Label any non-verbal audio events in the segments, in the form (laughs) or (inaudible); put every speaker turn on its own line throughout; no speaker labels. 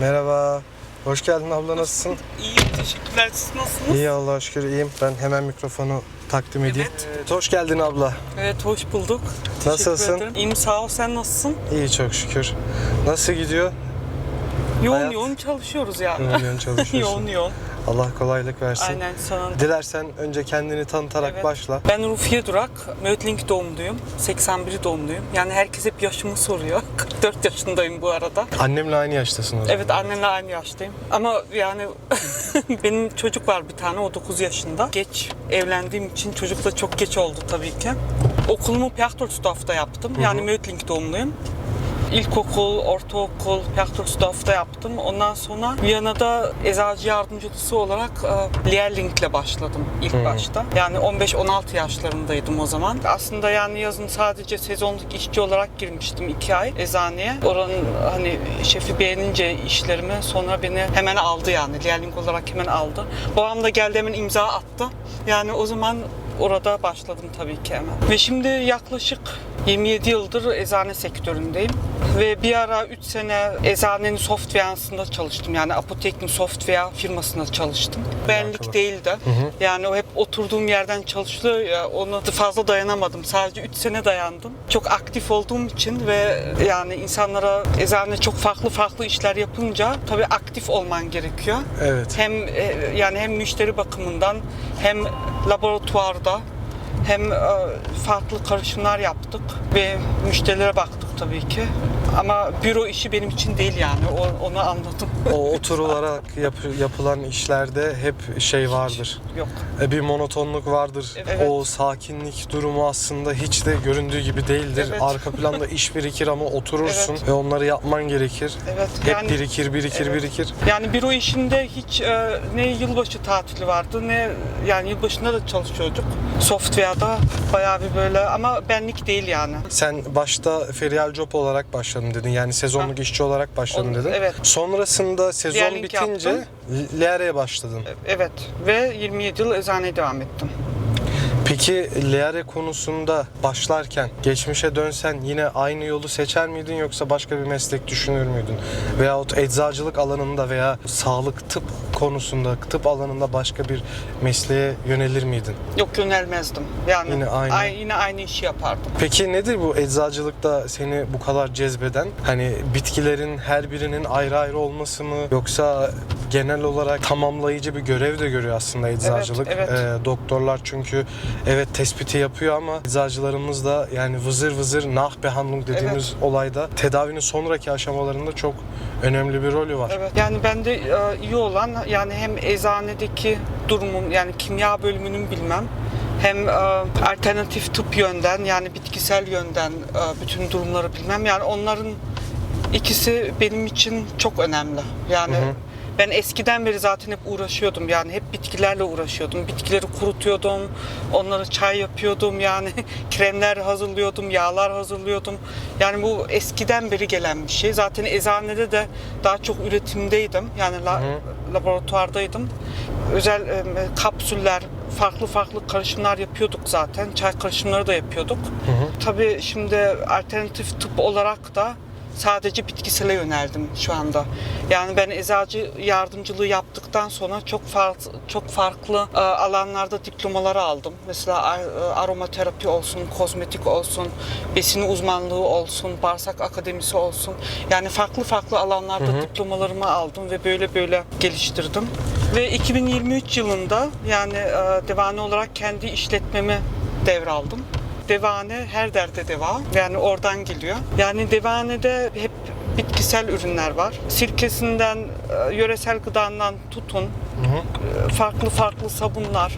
Merhaba. Hoş geldin abla nasılsın?
İyiyim, teşekkürler. Siz nasılsınız?
İyi Allah'a şükür iyiyim. Ben hemen mikrofonu takdim edeyim.
Evet.
Hoş geldin abla.
Evet, hoş bulduk. Teşekkür
Nasılsın?
ederim. İyiyim, sağ ol. Sen nasılsın?
İyi çok şükür. Nasıl gidiyor?
Yoğun
Hayat-
yoğun çalışıyoruz ya.
Yoğun yoğun (laughs) çalışıyorsun.
yoğun yoğun.
Allah kolaylık versin.
Aynen sana.
Dilersen önce kendini tanıtarak
Evet.
başla.
Ben Rufiye Durak, Mötlink doğumluyum. 81 doğumluyum. Yani herkes hep yaşımı soruyor. (laughs) 44 yaşındayım bu arada.
Annemle aynı yaştasın o zaman.
Evet annenle aynı yaştayım. Ama yani (laughs) benim çocuk var bir tane o 9 yaşında. Geç evlendiğim için çocuk da çok geç oldu tabii ki. Okulumu Pjachtolstad'da yaptım. Yani Mötlink doğumluyum. İlkokul, ortaokul, Pjachtolstad'da yaptım. Ondan sonra Viyana'da eczacı yardımcısı olarak e, Lehrling'le başladım ilk başta. Yani 15-16 yaşlarındaydım o zaman. Aslında yani yazın sadece sezonluk işçi olarak girmiştim 2 ay eczaneye. Oranın hani şefi beğenince işlerimi sonra beni hemen aldı yani. Lehrling olarak hemen aldı. Babam da geldi hemen imza attı. Yani o zaman orada başladım tabii ki hemen. Ve şimdi yaklaşık 27 yıldır eczane sektöründeyim. Ve bir ara 3 sene eczanenin software'sında çalıştım. Yani Apotek'in software firmasında çalıştım. Benlik değildi. Yani o hep oturduğum yerden çalışılıyor ya onu fazla dayanamadım. Sadece 3 sene dayandım. Çok aktif olduğum için ve yani insanlara eczane çok farklı farklı işler yapınca tabii aktif olman gerekiyor.
Evet.
Hem e, yani hem müşteri bakımından hem laboratuvarda hem e, farklı karışımlar yaptık ve müşterilere baktık tabii ki. Ama büro işi benim için değil yani. O- onu anladım.
O oturularak yap- yapılan işlerde hep şey vardır.
Yok.
E, Bir monotonluk vardır.
Evet.
O sakinlik durumu aslında hiç de göründüğü gibi değildir.
Evet.
Arka planda (laughs) iş birikir ama oturursun
Evet.
ve onları yapman gerekir.
Evet.
Hep
yani,
birikir, birikir,
Evet.
birikir.
Yani büro işinde hiç e, ne yılbaşı tatili vardı ne yani yılbaşında da çalışıyorduk. Software'da bayağı bir böyle ama benlik değil yani.
Sen başta ferial job olarak başladın dedin. Yani sezonluk işçi olarak başladın
Onu-
dedin.
evet.
Sonrasında sezon
Diğerlik
bitince
yaptım.
Leare'ye başladın.
Evet ve 27 yıl eczaneye devam ettim.
Peki Leare konusunda başlarken geçmişe dönsen yine aynı yolu seçer miydin yoksa başka bir meslek düşünür müydün? Veyahut eczacılık alanında veya sağlık tıp konusunda, tıp alanında başka bir mesleğe yönelir miydin?
Yok yönelmezdim. Yani
Yine aynı.
ay- yine aynı işi yapardım.
Peki nedir bu eczacılıkta seni bu kadar cezbeden? Hani bitkilerin her birinin ayrı ayrı olması mı? Yoksa genel olarak tamamlayıcı bir görev de görüyor aslında eczacılık.
evet.
Ee, doktorlar çünkü evet tespiti yapıyor ama eczacılarımız da yani vızır vızır Nachbehandlung dediğimiz olayda tedavinin sonraki aşamalarında çok önemli bir rolü var.
Evet. Yani bende e, iyi olan yani hem eczanedeki durumum yani kimya bölümünün bilmem hem e, alternatif tıp yönden yani bitkisel yönden e, bütün durumları bilmem yani onların ikisi benim için çok önemli. Yani
Hı hı.
Ben eskiden beri zaten hep uğraşıyordum yani hep bitkilerle uğraşıyordum. Bitkileri kurutuyordum, onları çay yapıyordum yani (laughs) kremler hazırlıyordum, yağlar hazırlıyordum. Yani bu eskiden beri gelen bir şey. Zaten eczanede de daha çok üretimdeydim. Yani la- laboratuvardaydım. Özel e, kapsüller, farklı farklı karışımlar yapıyorduk zaten. Çay karışımları da yapıyorduk. Tabii şimdi alternatif tıp olarak da sadece bitkisele yöneldim şu anda. Yani ben eczacı yardımcılığı yaptıktan sonra çok farklı çok farklı e, alanlarda diplomaları aldım. Mesela e, aromaterapi olsun, kozmetik olsun, besin uzmanlığı olsun, bağırsak akademisi olsun. Yani farklı farklı alanlarda diplomalarımı aldım ve böyle böyle geliştirdim. Ve 2023 yılında yani e, devane olarak kendi işletmemi devraldım. Devane her derde deva. Yani oradan geliyor. Yani devanede hep bitkisel ürünler var. Sirkesinden, e, yöresel gıdandan tutun, e, farklı farklı sabunlar,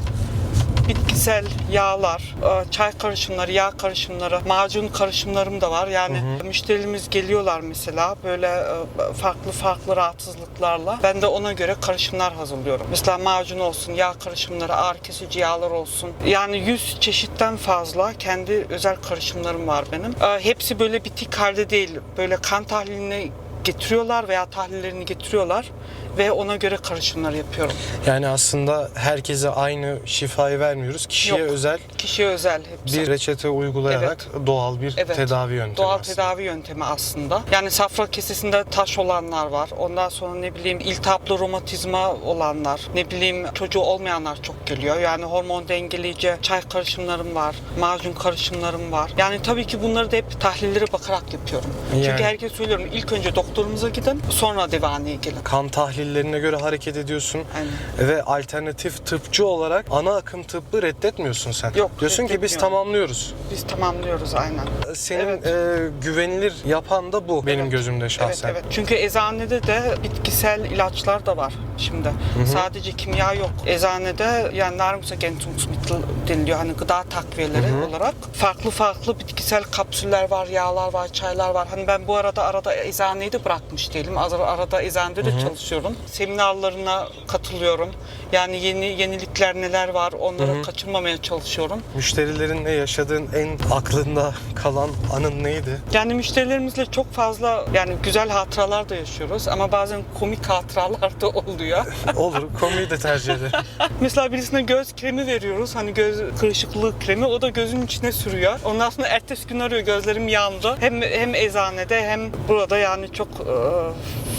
bitkisel yağlar, e, çay karışımları, yağ karışımları, macun karışımlarım da var. Yani müşterilerimiz geliyorlar mesela böyle e, farklı farklı rahatsızlıklarla. Ben de ona göre karışımlar hazırlıyorum. Mesela macun olsun, yağ karışımları, ağrı kesici yağlar olsun. Yani 100 çeşitten fazla kendi özel karışımlarım var benim. E, Hepsi böyle bitik halde değil. Böyle kan tahliline getiriyorlar veya tahlillerini getiriyorlar ve ona göre karışımlar yapıyorum.
Yani aslında herkese aynı şifayı vermiyoruz. Kişiye
Yok.
özel
Kişiye özel hepsi.
bir reçete uygulayarak doğal bir
Evet.
tedavi yöntemi.
Doğal
aslında.
tedavi yöntemi aslında. Yani safra kesesinde taş olanlar var. Ondan sonra ne bileyim iltihaplı romatizma olanlar, ne bileyim çocuğu olmayanlar çok geliyor. Yani hormon dengeleyici çay karışımlarım var, macun karışımlarım var. Yani tabii ki bunları da hep tahlillere bakarak yapıyorum.
Yani.
Çünkü herkes söylüyorum ilk önce doktorumuza gidin, sonra divaneye gelin.
Kan tahlillerine göre hareket ediyorsun.
Aynen.
Ve alternatif tıpçı olarak ana akım tıbbı reddetmiyorsun sen.
Yok,
Diyorsun ki biz tamamlıyoruz.
Biz tamamlıyoruz aynen.
Senin
Evet.
e, güvenilir yapan da bu benim
Evet.
gözümde şahsen.
Evet. Çünkü eczanede de bitkisel ilaçlar da var şimdi. Sadece kimya yok. Eczanede yani Nahrungsergänzungsmittel deniliyor hani gıda takviyeleri olarak. Farklı farklı bitkisel kapsüller var, yağlar var, çaylar var. Hani ben bu arada arada eczaneyi de bırakmış değilim. Az- Arada eczanede de çalışıyorum. Seminerlarına katılıyorum. Yani yeni yenilikler neler var onları kaçırmamaya çalışıyorum.
Müşterilerinle yaşadığın en aklında kalan anın neydi?
Yani müşterilerimizle çok fazla yani güzel hatıralar da yaşıyoruz ama bazen komik hatıralar da oluyor. (laughs)
Olur, konuyu da tercih ederim. (laughs)
Mesela birisine göz kremi veriyoruz. Hani göz kırışıklığı kremi. O da gözün içine sürüyor. Ondan sonra ertesi gün arıyor gözlerim yandı. Hem hem eczanede hem burada yani çok e,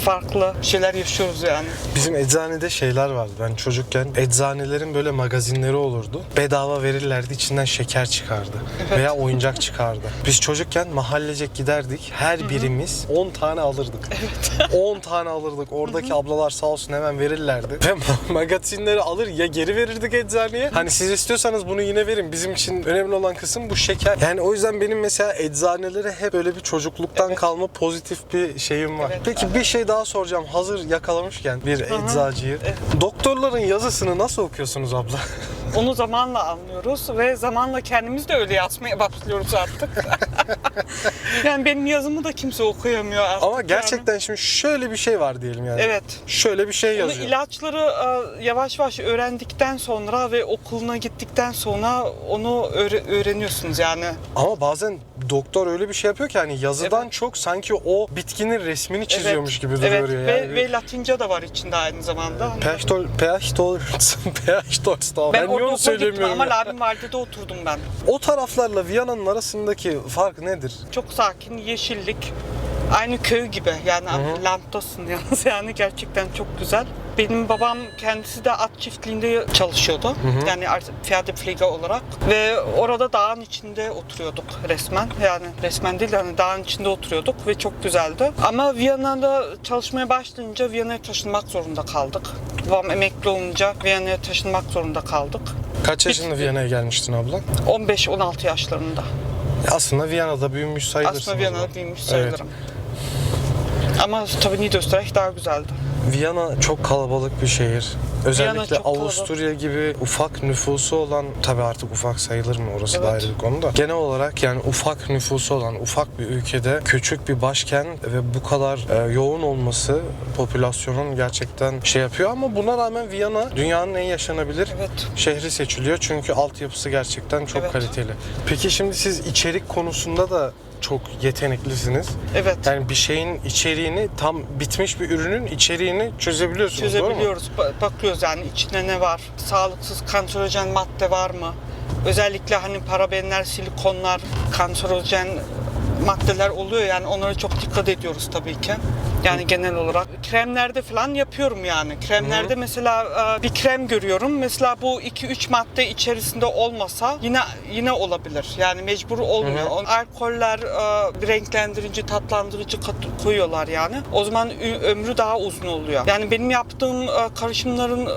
farklı şeyler yaşıyoruz yani.
Bizim eczanede şeyler vardı. Ben çocukken eczanelerin böyle magazinleri olurdu. Bedava verirlerdi, içinden şeker çıkardı. Veya oyuncak çıkardı. Biz çocukken mahallecek giderdik. Her birimiz 10 tane alırdık. 10 (laughs) tane alırdık. Oradaki ablalar sağ olsun hemen verirlerdi. Ve ma- magazinleri alır ya geri verirdik eczaneye. Hani siz istiyorsanız bunu yine verin. Bizim için önemli olan kısım bu şeker. Yani o yüzden benim mesela eczanelere hep böyle bir çocukluktan
Evet.
kalma pozitif bir şeyim var.
Evet.
Peki bir şey daha soracağım. Hazır yakalamışken bir eczacıyı. Doktorların yazısını nasıl okuyorsunuz abla? (laughs)
Onu zamanla anlıyoruz ve zamanla kendimiz de öyle yazmaya başlıyoruz artık. (laughs) yani benim yazımı da kimse okuyamıyor artık.
Ama
yani.
gerçekten şimdi şöyle bir şey var diyelim yani.
Evet.
Şöyle bir şey yazıyor.
ilaçları e, yavaş yavaş öğrendikten sonra ve okuluna gittikten sonra onu öğre- öğreniyorsunuz yani.
Ama bazen doktor öyle bir şey yapıyor ki hani yazıdan
Evet.
çok sanki o bitkinin resmini çiziyormuş gibi
evet.
duruyor
ve,
yani.
ve Latince de var içinde aynı zamanda.
Pechtol, Pechtol, (laughs) Pechtol,
ben
ben niye onu söylemiyorum
ama
ya?
Oturdum ben.
O taraflarla Viyana'nın arasındaki fark nedir?
Çok sakin, yeşillik. Aynı köy gibi yani Land'dasın yalnız (laughs) yani gerçekten çok güzel. Benim babam kendisi de at çiftliğinde çalışıyordu. Yani Pferdepflege olarak. Ve orada dağın içinde oturuyorduk resmen. Yani resmen değil yani dağın içinde oturuyorduk ve çok güzeldi. Ama Viyana'da çalışmaya başlayınca Viyana'ya taşınmak zorunda kaldık. Babam emekli olunca Viyana'ya taşınmak zorunda kaldık.
Kaç yaşında Viyana'ya gelmiştin abla?
15-16 yaşlarında.
Aslında Viyana'da büyümüş sayılırsın.
Aslında Viyana'da büyümüş
Evet.
sayılırım. Ama tabii Niederösterreich daha güzeldi.
Viyana çok kalabalık bir şehir. Özellikle
çok kalabalık.
Avusturya gibi ufak nüfusu olan, tabii artık ufak sayılır mı orası da
Evet.
ayrı bir konu da. Genel olarak yani ufak nüfusu olan ufak bir ülkede küçük bir başkent ve bu kadar e, yoğun olması popülasyonun gerçekten şey yapıyor ama buna rağmen Viyana dünyanın en yaşanabilir
Evet.
şehri seçiliyor çünkü altyapısı gerçekten çok
Evet.
kaliteli. Peki şimdi siz içerik konusunda da çok yeteneklisiniz.
Evet.
Yani bir şeyin içeriğini tam bitmiş bir ürünün içeriğini çözebiliyorsunuz doğru mu?
çözebiliyoruz. Ba- bakıyoruz yani içinde ne var? Sağlıksız kanserojen madde var mı? Özellikle hani parabenler, silikonlar, kanserojen maddeler oluyor yani onlara çok dikkat ediyoruz tabii ki. Yani genel olarak kremlerde falan yapıyorum yani. Kremlerde mesela e, bir krem görüyorum. Mesela bu 2-3 madde içerisinde olmasa yine yine olabilir. Yani mecbur olmuyor.
Hı hı.
On- Alkoller e, renklendirici, tatlandırıcı kat- koyuyorlar yani. O zaman ömrü daha uzun oluyor. Yani benim yaptığım e, karışımların e,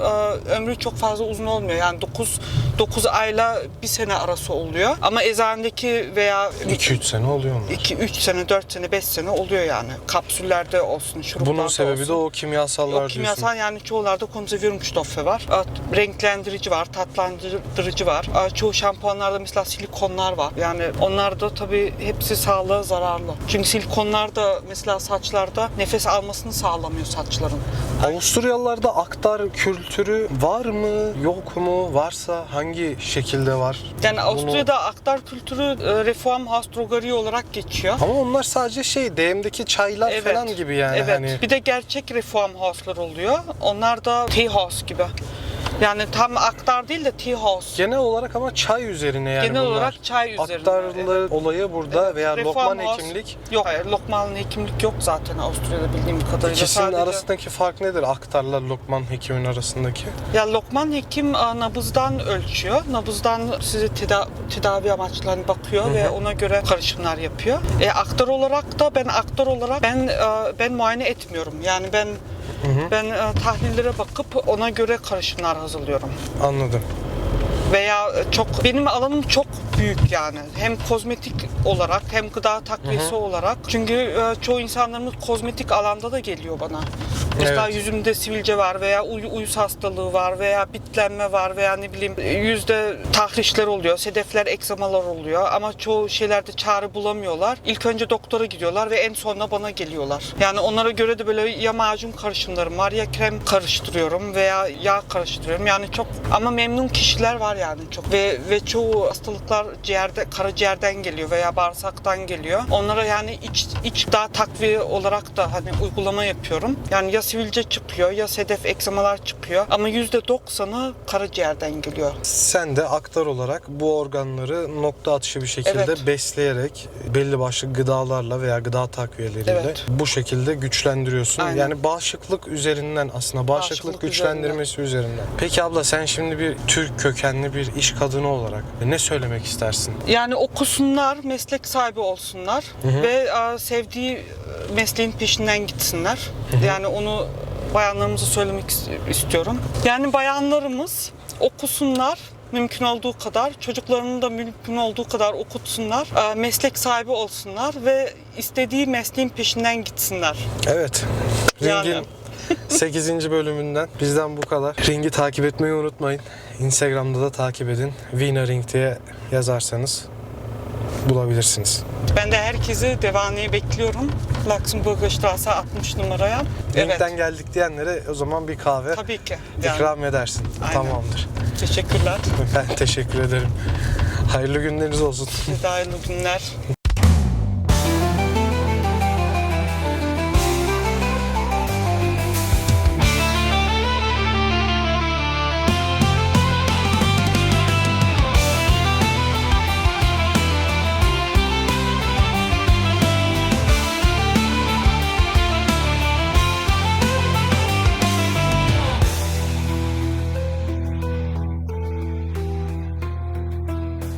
ömrü çok fazla uzun olmuyor. Yani 9 9 ayla bir sene arası oluyor. Ama eczanedeki veya
2-3 sene oluyor mu?
2 3 sene, 4 sene, 5 sene oluyor yani. Kapsüllerde olsun, şuruplarda
Bunun sebebi
olsun.
de o kimyasallar
O kimyasal
diyorsun.
yani çoğularda konservierungsstoffe var. Renklendirici var, tatlandırıcı var. Çoğu şampuanlarda mesela silikonlar var. Yani onlar da tabii hepsi sağlığa zararlı. Çünkü silikonlar da mesela saçlarda nefes almasını sağlamıyor saçların.
Avusturyalılarda aktar kültürü var mı, yok mu? Varsa hangi şekilde var?
Yani Avusturya'da aktar kültürü e, Reform Hastrogari olarak geçiyor.
Ama onlar sadece şey DM'deki çaylar
Evet.
falan gibi yani
evet.
hani.
Bir de gerçek reform house'lar oluyor. Onlar da tea house gibi. Yani tam aktar değil de tea house.
Genel olarak ama çay üzerine yani
Genel
bunlar.
olarak çay üzerine.
Aktarlı olayı burada
Evet,
veya
reform
lokman
house-
hekimlik.
Yok hayır lokman hekimlik yok zaten Avusturya'da bildiğim kadarıyla.
İkisinin
Sadece-
arasındaki fark nedir? Aktarla lokman hekimin arasındaki.
Ya lokman hekim a, nabızdan ölçüyor. Nabızdan size teda- tedavi amaçlarına bakıyor ve ona göre karışımlar yapıyor. E, aktar olarak da ben aktar olarak ben e, ben muayene etmiyorum. Yani ben ben e, tahlillere bakıp ona göre karışımlar hazırlıyorum.
Anladım.
Veya çok benim alanım çok büyük yani. Hem kozmetik olarak hem gıda takviyesi olarak. Çünkü e, çoğu insanlarımız kozmetik alanda da geliyor bana. Mesela
Evet.
yüzümde sivilce var veya uy- uyuz hastalığı var veya bitlenme var veya ne bileyim e, yüzde tahrişler oluyor, sedefler, eksamalar oluyor ama çoğu şeylerde çare bulamıyorlar. İlk önce doktora gidiyorlar ve en sonunda bana geliyorlar. Yani onlara göre de böyle ya macun karışımlarım var ya krem karıştırıyorum veya yağ karıştırıyorum. Yani çok ama memnun kişiler var yani çok ve ve çoğu hastalıklar ciğerde karaciğerden geliyor veya bağırsaktan geliyor. Onlara yani iç iç daha takviye olarak da hani uygulama yapıyorum. Yani ya sivilce çıkıyor ya sedef eksamalar çıkıyor ama %90'ı karaciğerden geliyor.
Sen de aktar olarak bu organları nokta atışı bir şekilde
Evet.
besleyerek belli başlı gıdalarla veya gıda takviyeleriyle
Evet.
bu şekilde güçlendiriyorsun.
Aynen.
Yani bağışıklık üzerinden aslında bağışıklık,
Bağışıklık
güçlendirmesi üzerinden. Peki abla sen şimdi bir Türk kökenli bir iş kadını olarak ne söylemek istersin?
Yani okusunlar, meslek sahibi olsunlar ve a, sevdiği e, mesleğin peşinden gitsinler. Yani onu bayanlarımıza söylemek is- istiyorum. Yani bayanlarımız okusunlar mümkün olduğu kadar, çocuklarını da mümkün olduğu kadar okutsunlar, meslek sahibi olsunlar ve istediği mesleğin peşinden gitsinler.
Evet.
Yani.
Ring'in 8. bölümünden bizden bu kadar. Ring'i takip etmeyi unutmayın. Instagram'da da takip edin. Vina Ring diye yazarsanız bulabilirsiniz.
Ben de herkesi Devani'yi bekliyorum. Luxemburger Straße 60 numaraya. Evet,
Ring'den geldik diyenlere o zaman bir kahve
tabii ki. Yani,
ikram edersin.
Aynen.
Tamamdır.
teşekkürler. (laughs)
Ben teşekkür ederim. Hayırlı günleriniz olsun.
Size de hayırlı günler.